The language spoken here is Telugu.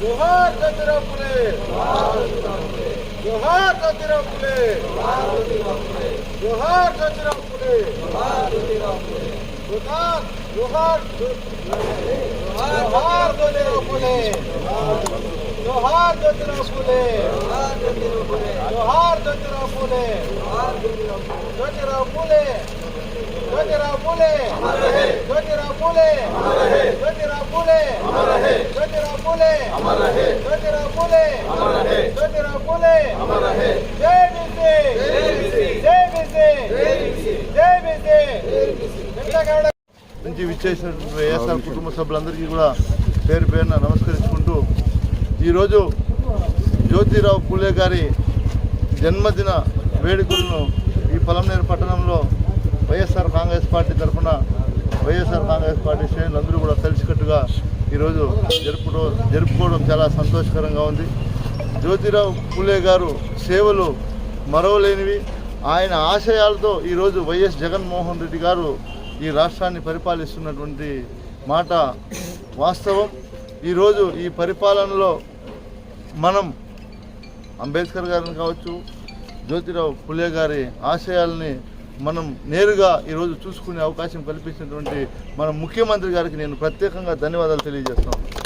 জোহার জ্যোতিরা ফুলে জোহার জ্যোতিরা ফুলে জোহার জ্যোতিরা ফুলে জোহার জোহার জোহার জ্যোতিরা ফুলে జోహార్ జ్యోతిరావు फुले జోహార్ फुले ఫులే జ్యోతిరావు ఫులే फुले ఫులే జ్యోతిరావు ఫులే फुले ఫులే జ్యోతిరావు ఫులే జ్యోతిరావు ఫులే జ్యోతిరావు ఫులే జై जय జై బీసీ. జై బీసీ. వెంకటగౌడ నుంచి విచ్చేసినటువంటి వైఎస్ఆర్ కుటుంబ సభ్యులందరికీ కూడా పేరు పేరున నమస్కరించుకుంటున్నాను ఈరోజు జ్యోతిరావు పూలే గారి జన్మదిన వేడుకలను ఈ పొలంనేరు పట్టణంలో వైఎస్ఆర్ కాంగ్రెస్ పార్టీ తరఫున వైఎస్ఆర్ కాంగ్రెస్ పార్టీ శ్రేణులందరూ కూడా కలిసికట్టుగా ఈరోజు జరుపుకో జరుపుకోవడం చాలా సంతోషకరంగా ఉంది. జ్యోతిరావు పూలే గారు సేవలు మరవలేనివి. ఆయన ఆశయాలతో ఈరోజు వైఎస్ జగన్మోహన్ రెడ్డి గారు ఈ రాష్ట్రాన్ని పరిపాలిస్తున్నటువంటి మాట వాస్తవం. ఈరోజు ఈ పరిపాలనలో మనం అంబేద్కర్ గారిని కావచ్చు జ్యోతిరావు పులే గారి ఆశయాల్ని మనం నేరుగా ఈరోజు చూసుకునే అవకాశం కల్పించినటువంటి మన ముఖ్యమంత్రి గారికి నేను ప్రత్యేకంగా ధన్యవాదాలు తెలియజేస్తాను